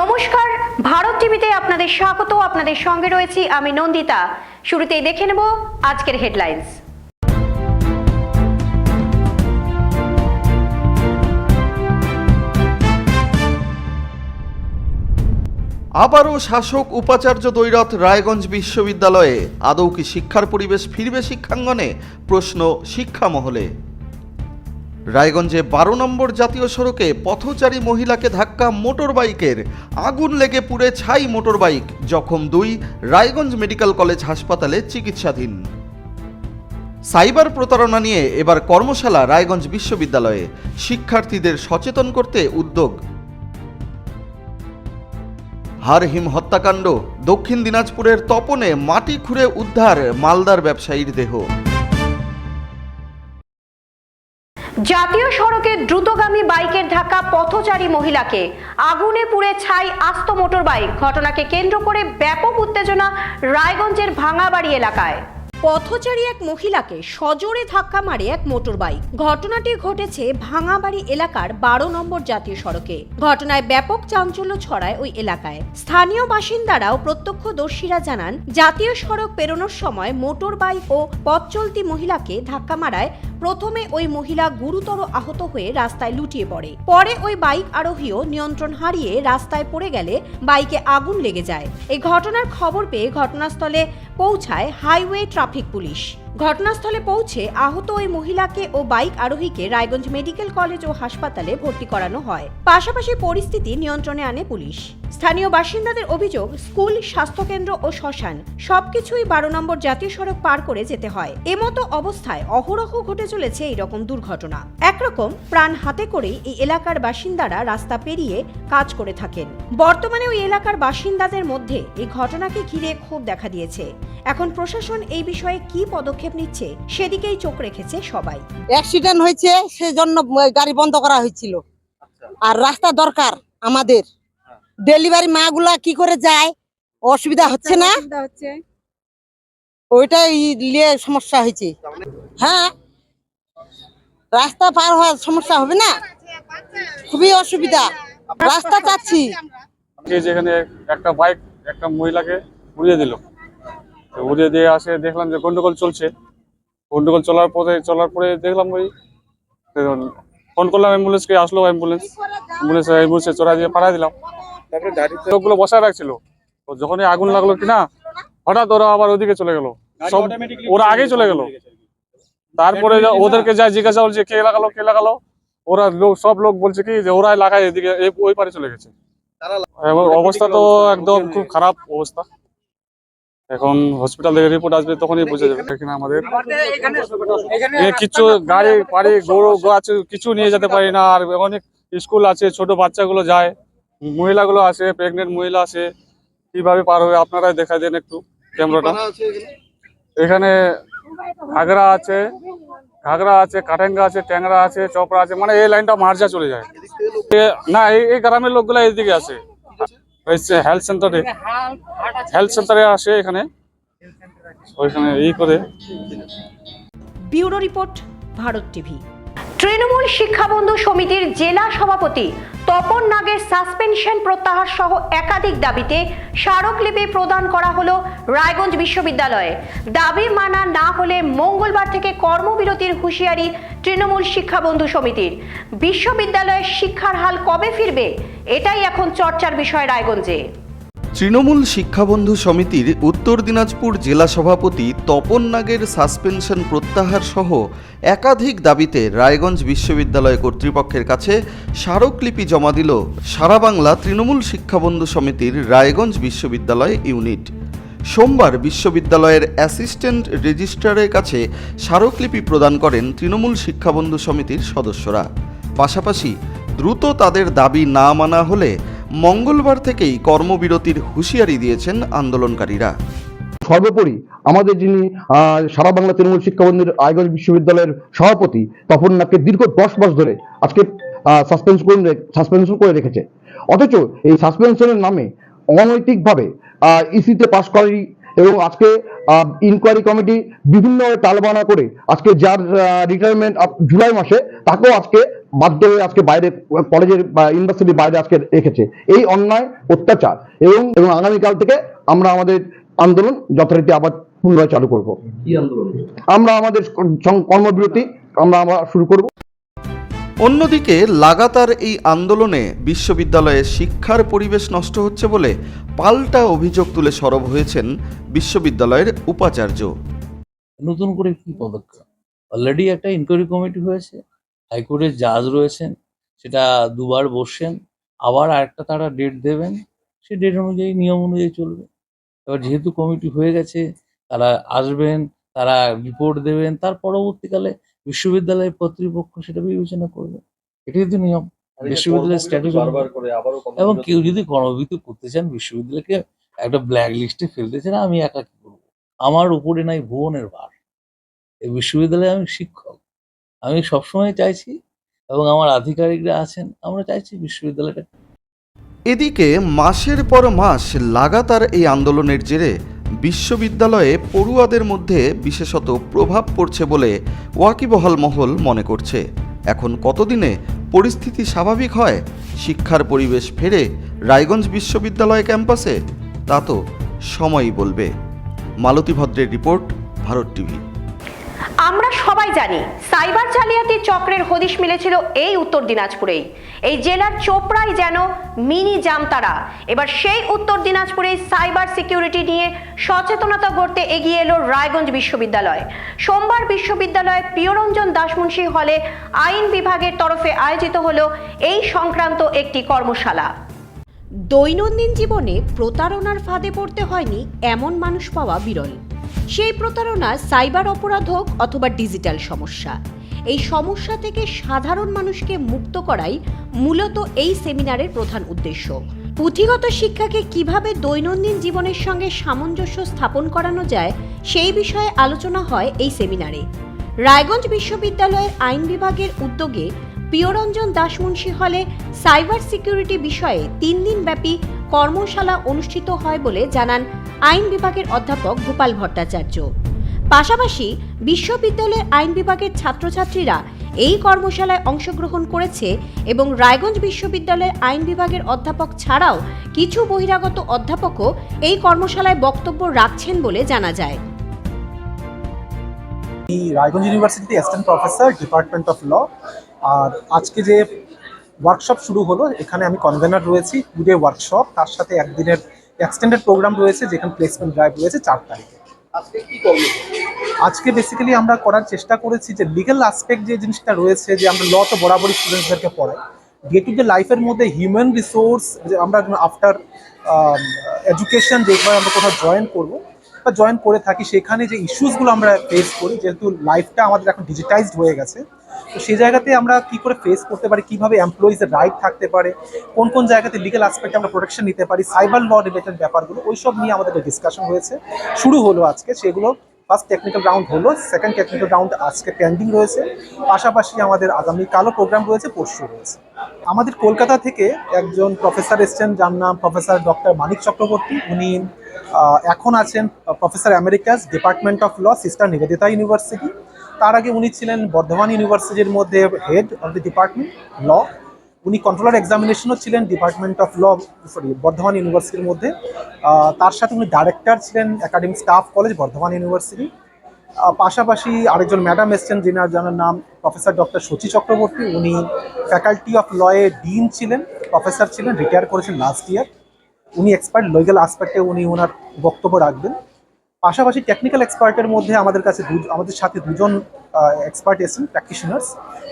নমস্কার, ভারত টিভিতে আপনাদের স্বাগত, আপনাদের সঙ্গে রয়েছি আমি নন্দিতা। শুরুতেই দেখে নেব আজকের হেডলাইন্স। আবারও শাসক উপাচার্য দৈরথ রায়গঞ্জ বিশ্ববিদ্যালয়ে। আদৌ কি শিক্ষার পরিবেশ ফিরবে শিক্ষাঙ্গনে? প্রশ্ন শিক্ষা মহলে রায়গঞ্জে বারো নম্বর জাতীয় সড়কে পথচারী মহিলাকে ধাক্কা মোটর বাইকের আগুন লেগে পুড়ে ছাই মোটর বাইক জখম দুই, রায়গঞ্জ মেডিকেল কলেজ হাসপাতালে চিকিৎসাধীন। সাইবার প্রতারণা নিয়ে এবার কর্মশালা রায়গঞ্জ বিশ্ববিদ্যালয়ে। শিক্ষার্থীদের সচেতন করতে উদ্যোগ। হারহিম হত্যাকাণ্ড। দক্ষিণ দিনাজপুরের তপনে মাটি খুঁড়ে উদ্ধার, মালদার ব্যবসায়ীর দেহ। জাতীয় সড়কে দ্রুতগামী বাইকের ধাক্কা পথচারী মহিলাকে। আগুনে পুড়ে ছাই আস্ত মোটর বাইক ঘটনাকে কেন্দ্র করে ব্যাপক উত্তেজনা রায়গঞ্জের ভাঙাবাড়ি এলাকায়। পথচারী এক মহিলাকে সজোরে ধাক্কা মারে এক মোটর বাইক ঘটনাটি ঘটেছে ভাঙাবাড়ি এলাকার বারো নম্বর জাতীয় সড়কে। ঘটনায় ব্যাপক চাঞ্চল্য ছড়ায় ওই এলাকায়। স্থানীয় বাসিন্দারাও প্রত্যক্ষদর্শীরা জানান, জাতীয় সড়ক পেরোনোর সময় মোটর বাইক ও পথ চলতি মহিলাকে ধাক্কা মারায় প্রথমে ওই মহিলা গুরুতর আহত হয়ে রাস্তায় লুটিয়ে পড়ে। পরে ওই বাইক আরোহীও নিয়ন্ত্রণ হারিয়ে রাস্তায় পড়ে গেলে বাইকে আগুন লেগে যায়। এই ঘটনার খবর পেয়ে ঘটনাস্থলে পৌঁছায় হাইওয়ে ট্রাফিক পুলিশ। ঘটনাস্থলে পৌঁছে আহত ওই মহিলাকে ও বাইক আরোহীকে রায়গঞ্জ মেডিকেল কলেজ ও হাসপাতালে ভর্তি করানো হয়। পাশাপাশি পরিস্থিতি নিয়ন্ত্রণে আনে পুলিশ। স্থানীয় বাসিন্দাদের অভিযোগ, স্কুল, স্বাস্থ্যকেন্দ্র ও শ্মশান সবকিছুই বারো নম্বর জাতীয় সড়ক পার করে যেতে হয়। এমতো অবস্থায় অহরহ ঘটে চলেছে এইরকম দুর্ঘটনা। একরকম প্রাণ হাতে করেই এই এলাকার বাসিন্দারা রাস্তা পেরিয়ে কাজ করে থাকেন। বর্তমানে ওই এলাকার বাসিন্দাদের মধ্যে এই ঘটনাকে ঘিরে ক্ষোভ দেখা দিয়েছে। এখন প্রশাসন এই বিষয়ে কি পদক্ষেপ নিচ্ছে সেদিকেই চোখ রেখেছে সবাই। অ্যাক্সিডেন্ট হয়েছে সেজন্য গাড়ি বন্ধ করা হয়েছিল। আর রাস্তা দরকার আমাদের। ডেলিভারি মাগুলা কি করে যায়? অসুবিধা হচ্ছে না? ওইটাই নিয়ে সমস্যা হয়েছে। হ্যাঁ। রাস্তা পার হওয়ার সমস্যা হবে না? খুবই অসুবিধা। রাস্তা চাচ্ছি। যেখানে একটা বাইক একটা মহিলাকে উড়িয়ে দিল। উড়িয়ে দিয়ে আসে দেখলাম যে গন্ডগোল চলছে। গন্ডগোল চলার পরে চলার পরে দেখলাম ওই ফোন করলাম অ্যাম্বুলেন্সকে আসলো অ্যাম্বুলেন্স অ্যাম্বুলেন্স অ্যাম্বুলেন্সে চড়া দিয়ে পাঠা দিলাম। তারপরে গাড়িতে লোকগুলো বসায় রাখছিল। তো যখনই আগুন লাগল কিনা হঠাৎ ওরা আবার ওদিকে চলে গেল। সব ওরা আগেই চলে গেল। তারপরে ওদেরকে যা জিজ্ঞাসা বলছে কে লাগালো কে লাগালো ওরা লোক সব লোক বলছে কি যে ওরাই লাগায় এদিকে ওই পারে চলে গেছে। অবস্থা তো একদম খুব খারাপ অবস্থা। এখন হসপিটাল থেকে রিপোর্ট আসবে তখনই বোঝা যাবে। এখানে আমাদের কিছু গাড়ি পাড়ি, গরু গাছ কিছু নিয়ে যেতে পারি না। আর অনেক স্কুল আছে, ছোট বাচ্চাগুলো যায়। মহিলাগুলো আছে প্রেগনেন্ট মহিলা আছে কীভাবে পার হবে আপনারাই দেখা দেন একটু ক্যামেরাটা। এখানে ঘাগরা আছে ঘাগরা আছে কাটেঙ্গা আছে, ট্যাংরা আছে, চপড়া আছে। মানে এই লাইনটা মার্জা চলে যায়। না, এই গ্রামের লোকগুলো এইদিকে আছে হেলথ সেন্টারে হেলথ সেন্টারে আসে এখানে। ওইখানে ই করে। Bureau report Bharat TV. Trinamool শিক্ষাবন্ধু সমিতির জেলা সভাপতি তপন নাগের সাসপেনশন প্রত্যাহার সহ একাধিক দাবিতে স্মারকলিপি প্রদান করা হলো রায়গঞ্জ বিশ্ববিদ্যালয়ে। দাবি মানা না হলে মঙ্গলবার থেকে কর্মবিরতির হুঁশিয়ারি তৃণমূল শিক্ষাবন্ধু সমিতির। বিশ্ববিদ্যালয়ের শিক্ষার হাল কবে ফিরবে? এটাই এখন চর্চার বিষয় রায়গঞ্জে। তৃণমূল শিক্ষাবন্ধু সমিতির উত্তর দিনাজপুর জেলা সভাপতি তপন নাগের সাসপেনশন প্রত্যাহার সহ একাধিক দাবিতে রায়গঞ্জ বিশ্ববিদ্যালয় কর্তৃপক্ষের কাছে স্মারকলিপি জমা দিল সারা বাংলা তৃণমূল শিক্ষাবন্ধু সমিতির রায়গঞ্জ বিশ্ববিদ্যালয় ইউনিট। সোমবার বিশ্ববিদ্যালয়ের অ্যাসিস্ট্যান্ট রেজিস্ট্রারের কাছে স্মারকলিপি প্রদান করেন তৃণমূল শিক্ষাবন্ধু সমিতির সদস্যরা। পাশাপাশি দ্রুত তাদের দাবি না মানা হলে মঙ্গলবার থেকেই কর্মবিরতির হুঁশিয়ারি দিয়েছেন আন্দোলনকারীরা। সর্বোপরি আমাদের যিনি সারা বাংলা তৃণমূল শিক্ষাবন্ধীর রায়গঞ্জ বিশ্ববিদ্যালয়ের সভাপতি তপন নাগকে দীর্ঘ দশ মাস ধরে আজকে সাসপেন্স করে সাসপেনশন করে রেখেছে। অথচ এই সাসপেনশনের নামে অনৈতিকভাবে ইসিতে পাশ করাই এবং আজকে ইনকোয়ারি কমিটি বিভিন্ন টালবানা করে আজকে যার রিটায়ারমেন্ট জুলাই মাসে তাকেও আজকে বাধ্য হয়ে আজকে বাইরে কলেজের বা ইউনিভার্সিটির বাইরে আজকে রেখেছে। এই অন্যায় অত্যাচার এবং এবং আগামীকাল থেকে আমরা আমাদের আন্দোলন যথারীতি আবার পুনরায় চালু করব। আমরা আমাদের কর্মবিরতি আমরা আবার শুরু করব। অন্যদিকে লাগাতার এই আন্দোলনে বিশ্ববিদ্যালয়ে শিক্ষার পরিবেশ নষ্ট হচ্ছে বলে পাল্টা অভিযোগ তুলে সরব হয়েছেন বিশ্ববিদ্যালয়ের উপাচার্য। নতুন করে কি পদক্ষেপ? অলরেডি একটা ইনকোয়ারি কমিটি হয়েছে। হাইকোর্টের জাজ রয়েছেন সেটা দুবার বসছেন আবার আরেকটা তারা ডেট দেবেন সেই ডেট অনুযায়ী নিয়ম অনুযায়ী চলবে। এবার যেহেতু কমিটি হয়ে গেছে তারা আসবেন তারা রিপোর্ট দেবেন তার পরবর্তীকালে বিশ্ববিদ্যালয়ের কর্তৃপক্ষ সেটা বিবেচনা করবে। এটাই তো নিয়ম। বিশ্ববিদ্যালয়ের স্ট্যাটাস এবং কেউ যদি কর্মবিরতি করতে চান বিশ্ববিদ্যালয়কে একটা ব্ল্যাক লিস্টে ফেলতে চান আমি একা কি করব? আমার উপরে নাই ভুবনের ভার। এই বিশ্ববিদ্যালয়ে আমি শিক্ষক। আমি সবসময় চাইছি এবং আমার আধিকারিকরা আছেন, আমরা চাইছি বিশ্ববিদ্যালয়টা এদিকে মাসের পর মাস লাগাতার এই আন্দোলনের জেরে বিশ্ববিদ্যালয়ে পড়ুয়াদের মধ্যে বিশেষত প্রভাব পড়ছে বলে ওয়াকিবহাল মহল মনে করছে। এখন কতদিনে পরিস্থিতি স্বাভাবিক হয়, শিক্ষার পরিবেশ ফেরে রায়গঞ্জ বিশ্ববিদ্যালয় ক্যাম্পাসে? তা তো সময়ই বলবে। মালতী ভদ্রের রিপোর্ট, ভারত টিভি। আমরা সবাই জানি সাইবার জালিয়াতির চক্রের হদিশ মিলেছিল এই উত্তর দিনাজপুরেই। এই জেলার চোপড়াই যেন মিনি জামতারা এবার সেই উত্তর দিনাজপুরে সাইবার সিকিউরিটি নিয়ে সচেতনতা গড়তে এগিয়ে এলো রায়গঞ্জ বিশ্ববিদ্যালয়। সোমবার বিশ্ববিদ্যালয়ের প্রিয়রঞ্জন দাসমুন্সি হলে আইন বিভাগের তরফে আয়োজিত হলো এই সংক্রান্ত একটি কর্মশালা। দৈনন্দিন জীবনে প্রতারণার ফাঁদে পড়তে হয়নি এমন মানুষ পাওয়া বিরল। সেই প্রতারণা সাইবার অপরাধ হোক অথবা ডিজিটাল সমস্যা। এই সমস্যা থেকে সাধারণ মানুষকে মুক্ত করাই মূলত এই সেমিনারের প্রধান উদ্দেশ্য। পুঁথিগত শিক্ষাকে কীভাবে দৈনন্দিন জীবনের সঙ্গে সামঞ্জস্য স্থাপন করানো যায়, সেই বিষয়ে আলোচনা হয় এই সেমিনারে। রায়গঞ্জ বিশ্ববিদ্যালয়ের আইন বিভাগের উদ্যোগে প্রিয়রঞ্জন দাসমুন্সি হলে সাইবার সিকিউরিটি বিষয়ে তিন দিন ব্যাপী কর্মশালা অনুষ্ঠিত হয় বলে জানান আইন বিভাগের অধ্যাপক গোপাল ভট্টাচার্য। পাশাপাশি বিশ্ববিদ্যালয়ের আইন বিভাগের ছাত্রছাত্রীরা এই কর্মশালায় অংশগ্রহণ করেছে এবং রায়গঞ্জ বিশ্ববিদ্যালয়ের আইন বিভাগের অধ্যাপক ছাড়াও কিছু বহিরাগত অধ্যাপকও এই কর্মশালায় বক্তব্য রাখছেন বলে জানা যায়। রায়গঞ্জ ইউনিভার্সিটিতে assistant professor, department of law. আর আজকে যে ওয়ার্কশপ শুরু হলো। এখানে আমি কনভেনার রয়েছি টু ডে ওয়ার্কশপ তার সাথে একদিনের এক্সটেন্ডেড প্রোগ্রাম রয়েছে যেখানে প্লেসমেন্ট ড্রাইভ রয়েছে চার তারিখে। আজকে বেসিক্যালি আমরা করার চেষ্টা করেছি যে লিগ্যাল আসপেক্ট যে জিনিসটা রয়েছে যে আমরা ল তো বরাবরই স্টুডেন্টসদেরকে পড়াই। ডে টু ডে লাইফের মধ্যে হিউম্যান রিসোর্স যে আমরা আফটার এডুকেশন যেভাবে আমরা কোথাও জয়েন করব বা জয়েন করে থাকি, সেখানে যে ইস্যুসগুলো আমরা ফেস করি, যেহেতু লাইফটা আমাদের এখন ডিজিটাইজড হয়ে গেছে, তো সেই জায়গাতে আমরা কি করে ফেস করতে পারি, কীভাবে এমপ্লয়িজের রাইট থাকতে পারে, কোন কোন জায়গাতে লিগেল অ্যাসপেক্টে আমরা প্রোটেকশন নিতে পারি সাইবার ল রিলেটেড ব্যাপারগুলো, ওইসব নিয়ে আমাদের ডিসকাশন হয়েছে। শুরু হলো আজকে, সেগুলো ফার্স্ট টেকনিক্যাল রাউন্ড হলো সেকেন্ড টেকনিক্যাল রাউন্ড আজকে পেন্ডিং রয়েছে। পাশাপাশি আমাদের আগামী কালো প্রোগ্রাম রয়েছে, পরশু রয়েছে। আমাদের কলকাতা থেকে একজন প্রফেসর এসছেন, যার নাম প্রফেসর ডক্টর মানিক চক্রবর্তী। উনি এখন আছেন professor emeritus department of law sister Nivedita university তার আগে উনি ছিলেন বর্ধমান ইউনিভার্সিটির মধ্যে head of the department law উনি কন্ট্রোলার এক্সামিনেশনও ছিলেন department of law sorry Bardhaman ইউনিভার্সিটির মধ্যে। তার সাথে উনি ডাইরেক্টর ছিলেন academic staff college Bardhaman university পাশাপাশি আরেকজন ম্যাডাম এসছেন, যিনার যার নাম প্রফেসর ডক্টর শচী চক্রবর্তী উনি ফ্যাকাল্টি অফ লয়ে ডিন ছিলেন প্রফেসর ছিলেন রিটায়ার করেছেন লাস্ট ইয়ার উনি এক্সপার্ট লিগাল আসপেক্টে উনি ওনার বক্তব্য রাখবেন। পাশাপাশি টেকনিক্যাল এক্সপার্টের মধ্যে আমাদের কাছে আমাদের সাথে দুজন এক্সপার্ট এসেছেন প্র্যাকটিশনার্স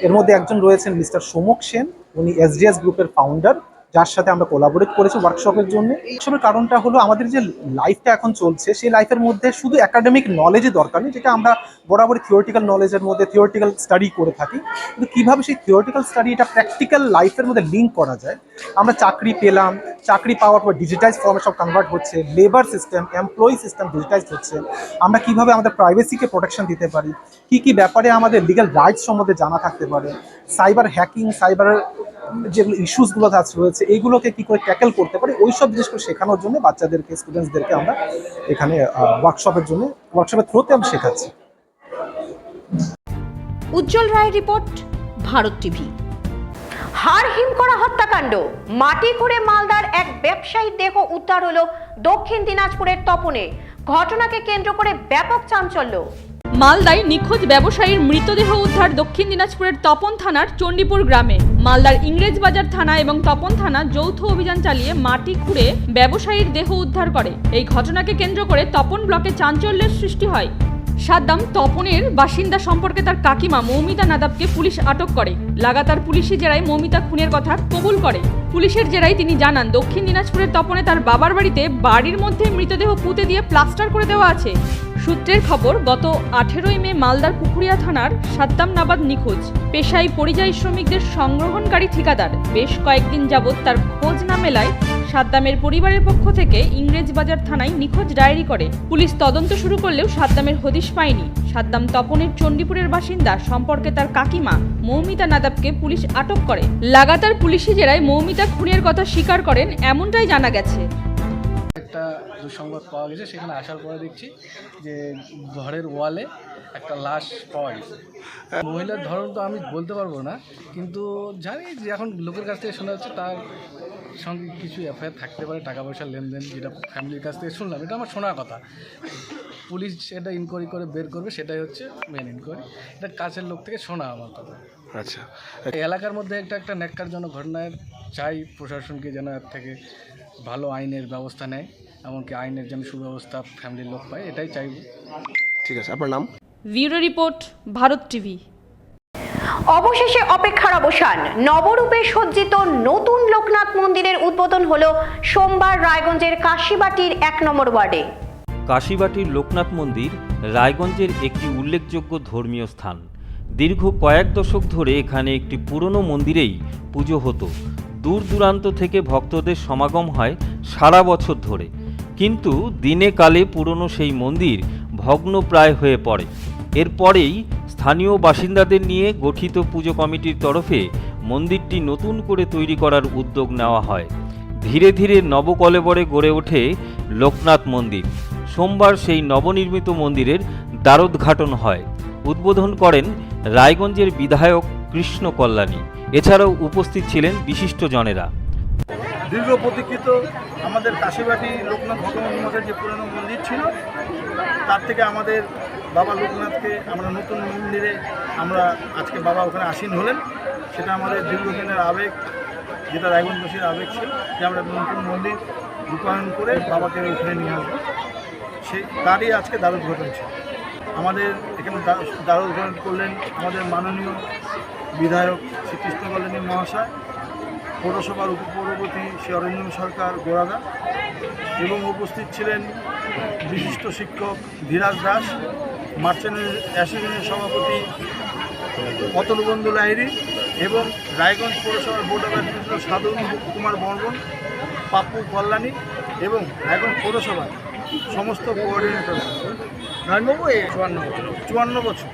এর মধ্যে একজন রয়েছেন মিস্টার সোমক সেন। উনি এসডিএস গ্রুপের ফাউন্ডার যার সাথে আমরা কোলাবোরেট করেছি ওয়ার্কশপের জন্য। এইসবের কারণটা হলো আমাদের যে লাইফটা এখন চলছে, সেই লাইফের মধ্যে শুধু একাডেমিক নলেজই দরকার নেই, যেটা আমরা বরাবরই থিওরিটিক্যাল নলেজের মধ্যে থিওরিটিক্যাল স্টাডি করে থাকি। কিন্তু কীভাবে সেই থিওরিটিক্যাল স্টাডি এটা প্র্যাকটিক্যাল লাইফের মধ্যে লিঙ্ক করা যায়? আমরা চাকরি পেলাম, চাকরি পাওয়ার পর ডিজিটাইজ ফর্মে সব কনভার্ট হচ্ছে labour system employee system digitize হচ্ছে। আমরা কীভাবে আমাদের প্রাইভেসিকে প্রোটেকশন দিতে পারি? কি কি ব্যাপারে আমাদের লিগ্যাল রাইটস সম্বন্ধে জানা থাকতে পারে? সাইবার হ্যাকিং সাইবার যেগুলো ইস্যুসগুলো রয়েছে, এইগুলোকে কী করে ট্যাকেল করতে পারি ওই সব জিনিসগুলো শেখানোর জন্য বাচ্চাদেরকে স্টুডেন্টসদেরকে আমরা এখানে ওয়ার্কশপের জন্য ওয়ার্কশপের থ্রুতে আমি শেখাচ্ছি। উজ্জ্বল রায়ের রিপোর্ট ভারত টিভি হাড় হিম করা হত্যাকাণ্ড, মাটি খুঁড়ে মালদার এক ব্যবসায়ীর দেহ উদ্ধার হলো দক্ষিণ দিনাজপুরের তপনে। ঘটনাকে কেন্দ্র করে ব্যাপক চাঞ্চল্য। মালদায় নিখোঁজ ব্যবসায়ীর মৃতদেহ উদ্ধার দক্ষিণ দিনাজপুরের তপন থানার চণ্ডীপুর গ্রামে। মালদার ইংরেজবাজার থানা এবং তপন থানা যৌথ অভিযান চালিয়ে মাটি খুঁড়ে ব্যবসায়ীর দেহ উদ্ধার করে। এই ঘটনাকে কেন্দ্র করে তপন ব্লকে চাঞ্চল্যের সৃষ্টি হয়। সাদ্দাম তপনের বাসিন্দা সম্পর্কে তার কাকিমা মৌমিতা নাদাবকে পুলিশ আটক করে। লাগাতার পুলিশি জেরায় মৌমিতা খুনের কথা কবুল করে। পুলিশের জেরায় তিনি জানান, দক্ষিণ দিনাজপুরের তপনে তার বাবার বাড়িতে বাড়ির মধ্যে মৃতদেহ পুঁতে দিয়ে প্লাস্টার করে দেওয়া আছে। সূত্রের খবর, গত আঠেরোই মে মালদার পুকুরিয়া থানার সাদ্দাম নাবাদ নিখোঁজ। পেশায় পরিযায়ী শ্রমিকদের সংগ্রহণকারী ঠিকাদার। বেশ কয়েকদিন যাবৎ তার খোঁজ না মেলায় সাদ্দামের পরিবারের পক্ষ থেকে ইংরেজবাজার থানায় নিখোঁজ ডায়েরি করে। পুলিশ তদন্ত শুরু করলেও সাদ্দামের হদিশ পায়নি। সাদ্দাম তপনের চণ্ডীপুরের বাসিন্দা, সম্পর্কে তার কাকিমা মৌমিতা নাদাবকে পুলিশ আটক করে। লাগাতার পুলিশি জেরায় মৌমিতা খুনের কথা স্বীকার করেন, এমনটাই জানা গেছে। একটা দুঃসংবাদ পাওয়া গেছে সেখানে আসার পরে দেখছি যে ঘরের ওয়ালে একটা লাশ পাওয়া গেছে। মহিলার ধরন তো আমি বলতে পারব না কিন্তু জানি যে এখন লোকের কাছ থেকে শোনা যাচ্ছে তার সঙ্গে কিছু এফআইআর থাকতে পারে টাকা পয়সার লেনদেন যেটা ফ্যামিলির কাছ থেকে শুনলাম এটা আমার শোনার কথা। পুলিশ এটা ইনকোয়ারি করে বের করবে সেটাই হচ্ছে মেন ইনকোয়ারি এটা কাছের লোক থেকে শোনা আমার কথা। আচ্ছা। এলাকার মধ্যে একটা একটা ন্যাক্কারজনক ঘটনায় চাই প্রশাসনকে যেন এর থেকে ভালো আইনের ব্যবস্থা নেয়। এমনকি আইনের যেন সুব্যবস্থা ফ্যামিলির লোক পায় এটাই চাইব। ঠিক আছে আপনার নাম? Bureau report Bharat TV. অবশেষে অপেক্ষার অবসান। নবরূপে সজ্জিত নতুন লোকনাথ মন্দিরের উদ্বোধন হলো সোমবার রায়গঞ্জের কাশিবাটির এক নম্বর ওয়ার্ডে। কাশিবাটির লোকনাথ মন্দির রায়গঞ্জের একটি উল্লেখযোগ্য ধর্মীয় স্থান। দীর্ঘ কয়েক দশক ধরে এখানে একটি পুরনো মন্দিরেই পুজো হতো। দূর দূরান্ত থেকে ভক্তদের সমাগম হয় সারা বছর ধরে। কিন্তু দিনে কালে পুরনো সেই মন্দির ভগ্নপ্রায় হয়ে পড়ে। এরপরেই স্থানীয় বাসিন্দাদের নিয়ে গঠিত পুজো কমিটির তরফে মন্দিরটি নতুন করে তৈরি করার উদ্যোগ নেওয়া হয়। ধীরে ধীরে নবকলেবরে গড়ে ওঠে লোকনাথ মন্দির। সোমবার সেই নবনির্মিত মন্দিরের দ্বারোদ্ঘাটন হয়। উদ্বোধন করেন রায়গঞ্জের বিধায়ক কৃষ্ণ কল্যাণী। এছাড়াও উপস্থিত ছিলেন বিশিষ্টজনেরা। দীর্ঘ প্রতীক্ষিত আমাদের কাশীবাটি লোকনাথ ভগবান মঠের যে পুরনো মন্দির ছিল, তার থেকে আমাদের বাবা লোকনাথকে আমরা নতুন মন্দিরে আমরা আজকে বাবা ওখানে আসীন হলেন। সেটা আমাদের দীর্ঘদিনের আবেগ, যেটা রায়গঞ্জবাসীর আবেগ ছিল, যে আমরা নতুন মন্দির রূপায়ণ করে বাবাকে ওখানে নিয়ে আসব। সেই তারই আজকে দ্বারোদ্ঘাটন ছিল। আমাদের এখানে দ্বার- দ্বারোদ্ঘাটন করলেন আমাদের মাননীয় বিধায়ক শ্রীকৃষ্ণ কল্যাণী মহাশয়। পৌরসভার উপপৌরপতি শ্রী অরিন্দম সরকার গোড়াদা এবং উপস্থিত ছিলেন বিশিষ্ট শিক্ষক ধীরাজ দাস মার্চেন্ট অ্যাসোসিয়েশনের সভাপতি অতলবন্ধু লাহিরি এবং রায়গঞ্জ পৌরসভার বোর্ড অফ অ্যাডমিনিস্ট্রেশন সাধু কুমার বর্মন, পাপ্পু কল্যাণী এবং রায়গঞ্জ পৌরসভার সমস্ত কোঅর্ডিনেটর নয়নবাবু এই চুয়ান্ন বছর। চুয়ান্ন বছর।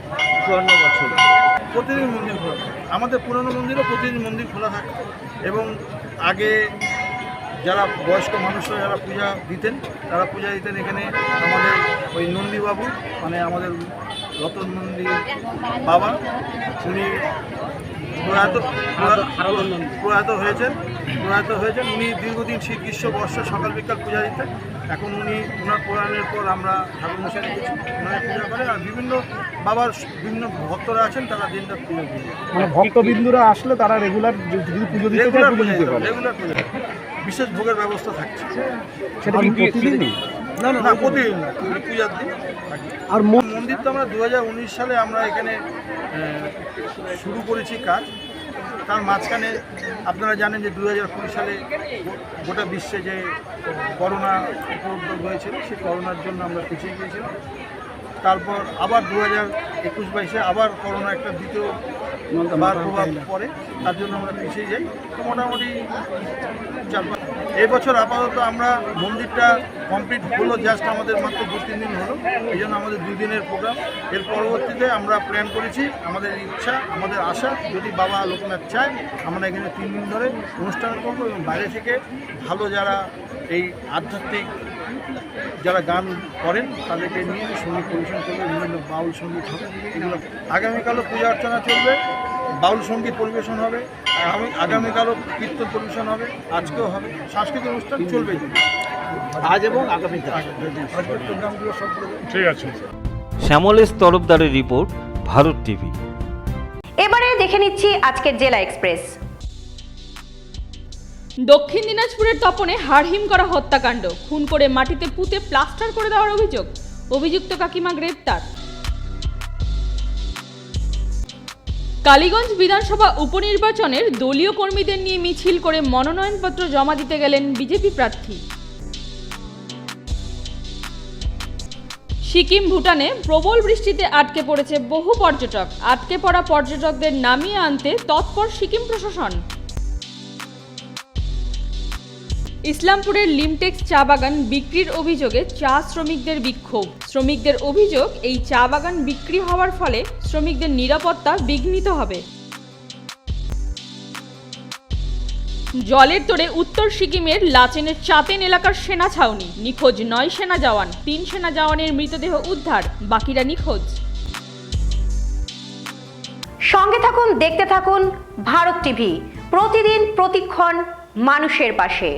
চুয়ান্ন বছর। প্রতিদিন মন্দির খোলা থাকে। আমাদের পুরনো মন্দিরও প্রতিদিন মন্দির খোলা থাকে। এবং আগে যারা বয়স্ক মানুষরা যারা পূজা দিতেন তারা পূজা দিতেন এখানে আমাদের ওই নন্দীবাবু মানে আমাদের রতন নন্দী বাবা। উনি প্রয়াত প্রয়াত হয়েছেন। প্রয়াত হয়েছেন। উনি দীর্ঘদিন শীত গ্রীষ্ম বর্ষ সকাল বিকাল পূজা দিতেন। এখন উনি ওনার প্রয়াণের পর আমরা ঠাকুর মশাই রেখেছি ওনার পূজা করে আর বিভিন্ন বাবার বিভিন্ন ভক্তরা আছেন তারা দিনটা পূজা দিয়ে মানে ভক্তবিন্দুরা আসলে তারা রেগুলার যদি পুজো দিতে চায় পুজো দিতে পারে। রেগুলার পূজা। বিশেষ ভোগের ব্যবস্থা থাকছে। সেটা কি প্রতিদিনই? না না প্রতিদিন না পূজার দিন আর মন্দির তো আমরা দু হাজার উনিশ সালে আমরা এখানে শুরু করেছি কাজ। তার মাঝখানে আপনারা জানেন যে দু হাজার কুড়ি সালে গোটা বিশ্বে যে করোনা উপলব্ধ হয়েছিল, সেই করোনার জন্য আমরা পিছিয়ে গিয়েছিলাম। তারপর আবার দু হাজার একুশ বাইশে আবার করোনা একটা দ্বিতীয় বার প্রভাব পড়ে, তার জন্য আমরা পিছিয়ে যাই। মোটামুটি চার পাঁচ এই বছর আপাতত আমরা মন্দিরটা কমপ্লিট হলো জাস্ট আমাদের মাত্র দু তিন দিন হলো। এই জন্য আমাদের দুই দিনের প্রোগ্রাম এর পরবর্তীতে আমরা প্ল্যান করেছি, আমাদের ইচ্ছা, আমাদের আশা, যদি বাবা লোকনাথ চায়, আমরা এখানে তিন দিন ধরে অনুষ্ঠান করব এবং বাইরে থেকে ভালো যারা এই আধ্যাত্মিক যারা গান করেন, তাদেরকে নিয়ে সংগীত পরিবেশন করবে, বিভিন্ন বাউল সংগীত হবে। এগুলো আগামীকালও পূজা অর্চনা চলবে, বাউল সংগীত পরিবেশন হবে। আমি আগামীকালও কীর্তন পরিবেশন হবে আজকেও হবে সাংস্কৃতিক অনুষ্ঠান চলবে। আজ এবং আগামীকাল। প্রোগ্রামগুলো সব ঠিক আছে। শ্যামলেশ তরফদারের রিপোর্ট ভারত টিভি। এবারে দেখে নিচ্ছি আজকের জেলা এক্সপ্রেস। দক্ষিণ দিনাজপুরের তপনে হাড়হিম করা হত্যাকাণ্ড। খুন করে মাটিতে পুঁতে প্লাস্টার করে দেওয়ার অভিযোগ। অভিযুক্ত কাকিমা গ্রেপ্তার। কালীগঞ্জ বিধানসভা উপনির্বাচনের দলীয় কর্মীদের নিয়ে মিছিল করে মনোনয়নপত্র জমা দিতে গেলেন বিজেপি প্রার্থী। সিকিম, ভুটানে প্রবল বৃষ্টিতে আটকে পড়েছে বহু পর্যটক। আটকে পড়া পর্যটকদের নামিয়ে আনতে তৎপর সিকিম প্রশাসন। ইসলামপুরের লিমটেক্স চা বাগান বিক্রির অভিযোগে চা শ্রমিকদের বিক্ষোভ। শ্রমিকদের অভিযোগ, এই চা বাগান বিক্রি হওয়ার ফলে শ্রমিকদের নিরাপত্তা বিঘ্নিত হবে। জলের তোড়ে উত্তর সিকিমের লাচেনের চাতেন এলাকার সেনা ছাউনি। নিখোঁজ নয় সেনা জওয়ান, তিন সেনা জওয়ানের মৃতদেহ উদ্ধার। বাকিরা নিখোঁজ। সঙ্গে থাকুন, দেখতে থাকুন ভারত টিভি। প্রতিদিন প্রতিক্ষণ মানুষের পাশে।